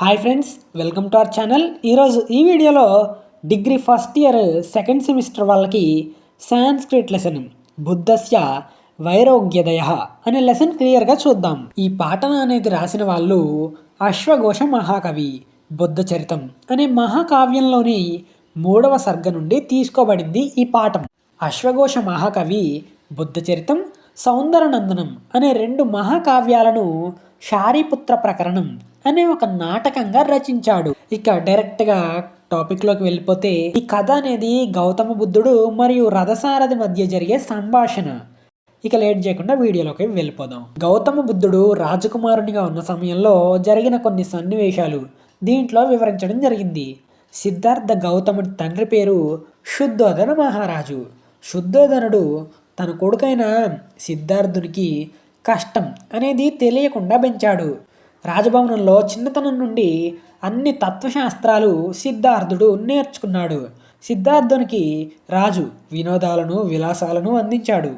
Hi friends welcome to our channel ఈరోజు ఈ వీడియోలో degree first year second semester వాళ్ళకి సాంస్క్రిట్ లెసన్ బుద్ధస్య వైరోగ్యదయ అనే లెసన్ క్లియర్గా చూద్దాం. ఈ పాఠన అనేది రాసిన వాళ్ళు అశ్వఘోష మహాకవి బుద్ధ చరితం అనే మహాకావ్యంలోని మూడవ సర్గ నుండి తీసుకోబడింది ఈ పాఠం. అశ్వఘోష మహాకవి బుద్ధ చరితం సౌందరనందనం అనే రెండు మహాకావ్యాలను శారీపుత్ర ప్రకరణం అనే ఒక నాటకంగా రచించాడు. ఇక డైరెక్ట్గా టాపిక్లోకి వెళ్ళిపోతే ఈ కథ అనేది గౌతమ బుద్ధుడు మరియు రథసారథి మధ్య జరిగే సంభాషణ. ఇక లేట్ చేయకుండా వీడియోలోకి వెళ్ళిపోదాం. గౌతమ బుద్ధుడు రాజకుమారునిగా ఉన్న సమయంలో జరిగిన కొన్ని సన్నివేశాలు దీంట్లో వివరించడం జరిగింది. సిద్ధార్థ గౌతముడి తండ్రి పేరు శుద్ధోదన మహారాజు. శుద్ధోదనుడు తన కొడుకైన సిద్ధార్థునికి కష్టం అనేది తెలియకుండా పెంచాడు రాజభవనంలో చిన్నతనం నుండి అన్ని తత్వశాస్త్రాలు సిద్ధార్థుడు నేర్చుకున్నాడు. సిద్ధార్థునికి రాజు వినోదాలను విలాసాలను అందించాడు.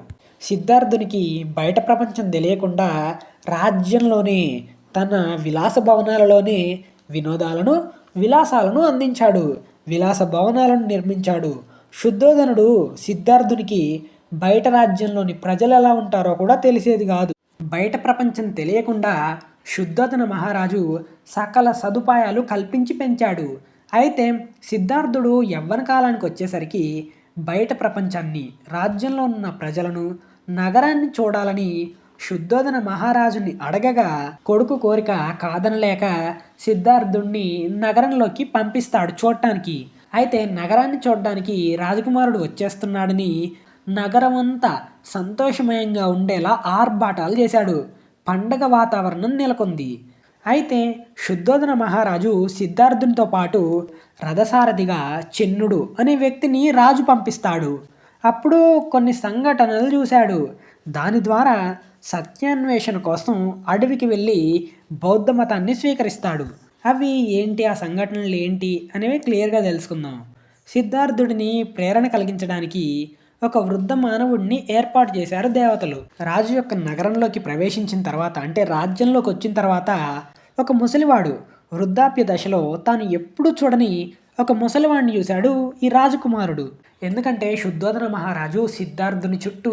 సిద్ధార్థునికి బయట ప్రపంచం తెలియకుండా రాజ్యంలోనే తన విలాస భవనాలలోనే వినోదాలను విలాసాలను అందించాడు. విలాస భవనాలను నిర్మించాడు. శుద్ధోధనుడు సిద్ధార్థునికి బయట రాజ్యంలోని ప్రజలు ఎలా ఉంటారో కూడా తెలిసేది కాదు. బయట ప్రపంచం తెలియకుండా శుద్ధోదన మహారాజు సకల సదుపాయాలు కల్పించి పెంచాడు. అయితే సిద్ధార్థుడు యవ్వన కాలానికి వచ్చేసరికి బయట ప్రపంచాన్ని రాజ్యంలో ఉన్న ప్రజలను నగరాన్ని చూడాలని శుద్ధోదన మహారాజుని అడగగా కొడుకు కోరిక కాదనలేక సిద్ధార్థుణ్ణి నగరంలోకి పంపిస్తాడు చూడటానికి అయితే నగరాన్ని చూడడానికి రాజకుమారుడు వచ్చేస్తున్నాడని నగరమంతా సంతోషమయంగా ఉండేలా ఆర్భాటాలు చేశాడు. పండగ వాతావరణం నెలకొంది. అయితే శుద్ధోదన మహారాజు సిద్ధార్థునితో పాటు రథసారథిగా చిన్నుడు అనే వ్యక్తిని రాజు పంపిస్తాడు. అప్పుడు కొన్ని సంఘటనలు చూశాడు. దాని ద్వారా సత్యాన్వేషణ కోసం అడవికి వెళ్ళి బౌద్ధ మతాన్ని స్వీకరిస్తాడు. అవి ఏంటి? ఆ సంఘటనలు ఏంటి? అనేవి క్లియర్గా తెలుసుకుందాం. సిద్ధార్థుడిని ప్రేరణ కలిగించడానికి ఒక వృద్ధ మానవుడిని ఏర్పాటు చేశారు దేవతలు. రాజు యొక్క నగరంలోకి ప్రవేశించిన తర్వాత అంటే రాజ్యంలోకి వచ్చిన తర్వాత ఒక ముసలివాడు వృద్ధాప్య దశలో తాను ఎప్పుడూ చూడని ఒక ముసలివాడిని చూశాడు ఈ రాజకుమారుడు. ఎందుకంటే శుద్ధోధన మహారాజు సిద్ధార్థుని చుట్టూ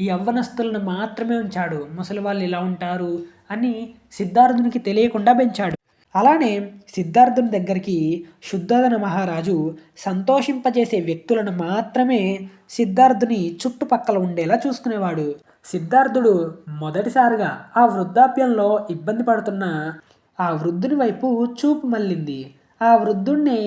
ఈ యవ్వనస్తులను మాత్రమే ఉంచాడు. ముసలి వాళ్ళు ఇలా ఉంటారు అని సిద్ధార్థునికి తెలియకుండా పెంచాడు. అలానే సిద్ధార్థుని దగ్గరికి శుద్ధోదన మహారాజు సంతోషింపజేసే వ్యక్తులను మాత్రమే సిద్ధార్థుని చుట్టుపక్కల ఉండేలా చూసుకునేవాడు. సిద్ధార్థుడు మొదటిసారిగా ఆ వృద్ధాప్యంలో ఇబ్బంది పడుతున్న ఆ వృద్ధుని వైపు చూపు మళ్ళింది. ఆ వృద్ధుణ్ణి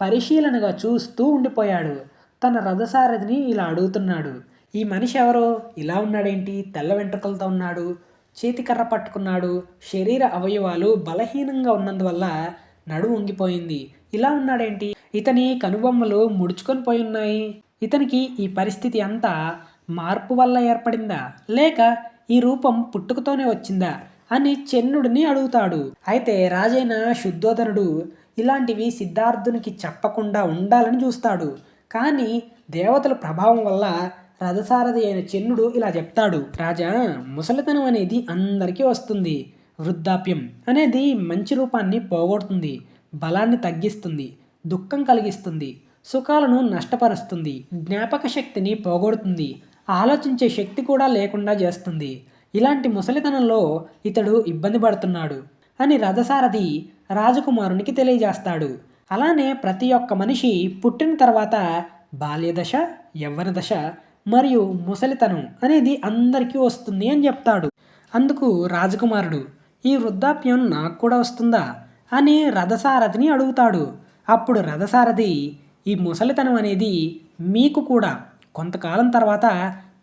పరిశీలనగా చూస్తూ ఉండిపోయాడు. తన రథసారథిని ఇలా అడుగుతున్నాడు. ఈ మనిషి ఎవరో ఇలా ఉన్నాడేంటి? తెల్ల వెంట్రుకలతో ఉన్నాడు. చేతికర్ర పట్టుకున్నాడు. శరీర అవయవాలు బలహీనంగా ఉన్నందువల్ల నడుము వంగిపోయింది ఇలా ఉన్నాడేంటి? ఇతని కనుబొమ్మలు ముడుచుకొని పోయి ఉన్నాయి. ఇతనికి ఈ పరిస్థితి అంతా మార్పు వల్ల ఏర్పడిందా? లేక ఈ రూపం పుట్టుకతోనే వచ్చిందా? అని చెన్నుడిని అడుగుతాడు. అయితే రాజైన శుద్ధోదనుడు ఇలాంటివి సిద్ధార్థునికి చెప్పకుండా ఉండాలని చూస్తాడు. కానీ దేవతల ప్రభావం వల్ల రథసారథి అయిన చెన్నుడు ఇలా చెప్తాడు రాజా ముసలితనం అనేది అందరికీ వస్తుంది. వృద్ధాప్యం అనేది మంచి రూపాన్ని పోగొడుతుంది బలాన్ని తగ్గిస్తుంది దుఃఖం కలిగిస్తుంది సుఖాలను నష్టపరుస్తుంది జ్ఞాపక శక్తిని పోగొడుతుంది ఆలోచించే శక్తి కూడా లేకుండా చేస్తుంది. ఇలాంటి ముసలితనంలో ఇతడు ఇబ్బంది పడుతున్నాడు అని రథసారథి రాజకుమారునికి తెలియజేస్తాడు. అలానే ప్రతి ఒక్క మనిషి పుట్టిన తర్వాత బాల్యదశ యవ్వన దశ మరియు ముసలితనం అనేది అందరికీ వస్తుంది అని చెప్తాడు. అందుకు రాజకుమారుడు ఈ వృద్ధాప్యం నాకు కూడా వస్తుందా? అని రథసారథిని అడుగుతాడు. అప్పుడు రథసారథి ఈ ముసలితనం అనేది మీకు కూడా కొంతకాలం తర్వాత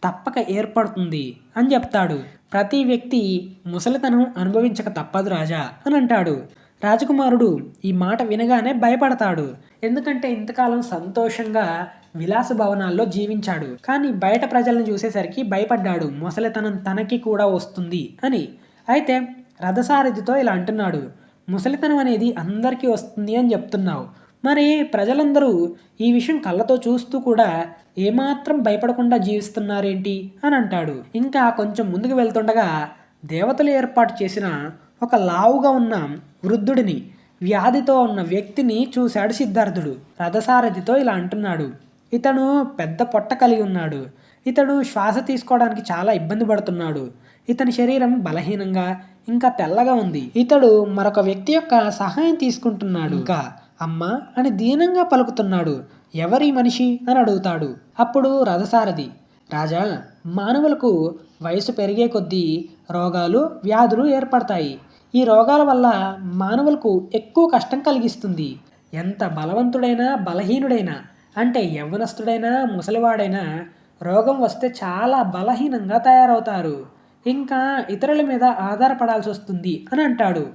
తప్పక ఏర్పడుతుంది అని చెప్తాడు. ప్రతి వ్యక్తి ముసలితనం అనుభవించక తప్పదు రాజా అని అంటాడు. రాజకుమారుడు ఈ మాట వినగానే భయపడతాడు. ఎందుకంటే ఇంతకాలం సంతోషంగా విలాస భవనాల్లో జీవించాడు. కానీ బయట ప్రజలను చూసేసరికి భయపడ్డాడు. ముసలితనం తనకి కూడా వస్తుంది అని. అయితే రథసారథితో ఇలా అంటున్నాడు. ముసలితనం అనేది అందరికీ వస్తుంది అని చెప్తున్నావు. మరి ప్రజలందరూ ఈ విషయం కళ్ళతో చూస్తూ కూడా ఏమాత్రం భయపడకుండా జీవిస్తున్నారేంటి అని అంటాడు. ఇంకా కొంచెం ముందుకు వెళ్తుండగా దేవతలు ఏర్పాటు చేసిన ఒక లావుగా ఉన్న వృద్ధుడిని వ్యాధితో ఉన్న వ్యక్తిని చూశాడు సిద్ధార్థుడు. రథసారథితో ఇలా అంటున్నాడు ఇతను పెద్ద పొట్ట కలిగి ఉన్నాడు. ఇతడు శ్వాస తీసుకోవడానికి చాలా ఇబ్బంది పడుతున్నాడు. ఇతని శరీరం బలహీనంగా ఇంకా తెల్లగా ఉంది. ఇతడు మరొక వ్యక్తి యొక్క సహాయం తీసుకుంటున్నాడు. ఇంకా అమ్మ అని దీనంగా పలుకుతున్నాడు. ఎవరి మనిషి? అని అడుగుతాడు. అప్పుడు రథసారథి రాజా మానవులకు వయసు పెరిగే కొద్దీ రోగాలు వ్యాధులు ఏర్పడతాయి. ఈ రోగాల వల్ల మానవులకు ఎక్కువ కష్టం కలిగిస్తుంది. ఎంత బలవంతుడైనా బలహీనుడైనా అంటే యవ్వనస్తుడైనా ముసలివాడైనా రోగం వస్తే చాలా బలహీనంగా తయారవుతారు. ఇంకా ఇతరుల మీద ఆధారపడాల్సి వస్తుంది అని అంటాడు.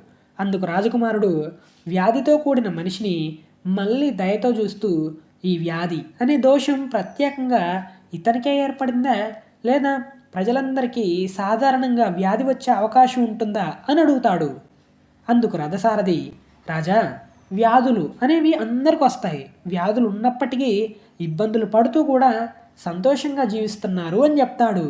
అందుకు రాజకుమారుడు వ్యాధితో కూడిన మనిషిని మళ్ళీ దయతో చూస్తూ ఈ వ్యాధి అనే దోషం ప్రత్యేకంగా ఇతనికే ఏర్పడిందా లేదా ప్రజలందరికీ సాధారణంగా వ్యాధి వచ్చే అవకాశం ఉంటుందా అని అడుగుతాడు. అందుకు రథసారథి రాజా వ్యాధులు అనేవి అందరికి వస్తాయి. వ్యాధులు ఉన్నప్పటికీ ఇబ్బందులు పడుతూ కూడా సంతోషంగా జీవిస్తున్నారు అని చెప్తాడు.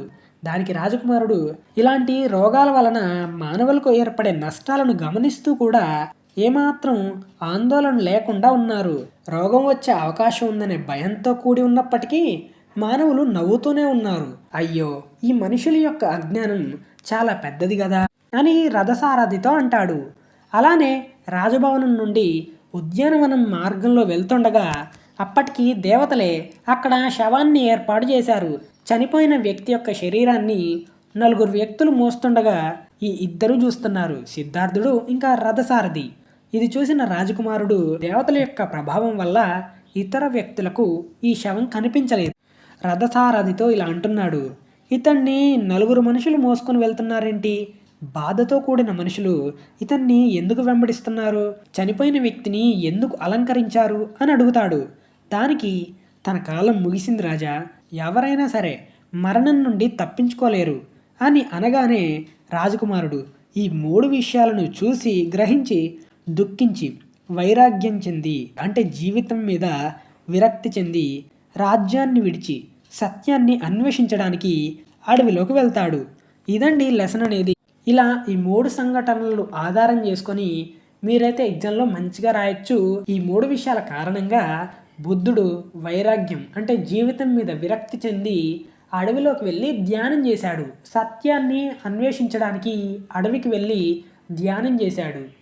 దానికి రాజకుమారుడు ఇలాంటి రోగాల వలన మానవులకు ఏర్పడే నష్టాలను గమనిస్తూ కూడా ఏమాత్రం ఆందోళన లేకుండా ఉన్నారు. రోగం వచ్చే అవకాశం ఉందనే భయంతో కూడి ఉన్నప్పటికీ మానవులు నవ్వుతూనే ఉన్నారు. అయ్యో ఈ మనుషుల యొక్క అజ్ఞానం చాలా పెద్దది కదా అని రథసారథితో అంటాడు. అలానే రాజభవనం నుండి ఉద్యానవనం మార్గంలో వెళ్తుండగా అప్పటికి దేవతలే అక్కడ శవాన్ని ఏర్పాటు చేశారు. చనిపోయిన వ్యక్తి యొక్క శరీరాన్ని నలుగురు వ్యక్తులు మోస్తుండగా ఈ ఇద్దరు చూస్తున్నారు. సిద్ధార్థుడు ఇంకా రథసారథి. ఇది చూసిన రాజకుమారుడు దేవతల యొక్క ప్రభావం వల్ల ఇతర వ్యక్తులకు ఈ శవం కనిపించలేదు. రథసారథితో ఇలా అంటున్నాడు ఇతన్ని నలుగురు మనుషులు మోసుకొని వెళ్తున్నారేంటి? బాధతో కూడిన మనుషులు ఇతన్ని ఎందుకు వెంబడిస్తున్నారు? చనిపోయిన వ్యక్తిని ఎందుకు అలంకరించారు? అని అడుగుతాడు. దానికి తన కాలం ముగిసింది రాజా ఎవరైనా సరే మరణం నుండి తప్పించుకోలేరు అని అనగానే రాజకుమారుడు ఈ మూడు విషయాలను చూసి గ్రహించి దుఃఖించి వైరాగ్యం చెంది అంటే జీవితం మీద విరక్తి చెంది రాజ్యాన్ని విడిచి సత్యాన్ని అన్వేషించడానికి అడవిలోకి వెళ్తాడు. ఇదండి లెసన్ అనేది. ఇలా ఈ మూడు సంఘటనలు ఆధారం చేసుకొని మీరైతే ఎగ్జామ్లో మంచిగా రాయొచ్చు. ఈ మూడు విషయాల కారణంగా బుద్ధుడు వైరాగ్యం అంటే జీవితం మీద విరక్తి చెంది అడవిలోకి వెళ్ళి ధ్యానం చేశాడు. సత్యాన్ని అన్వేషించడానికి అడవికి వెళ్ళి ధ్యానం చేశాడు.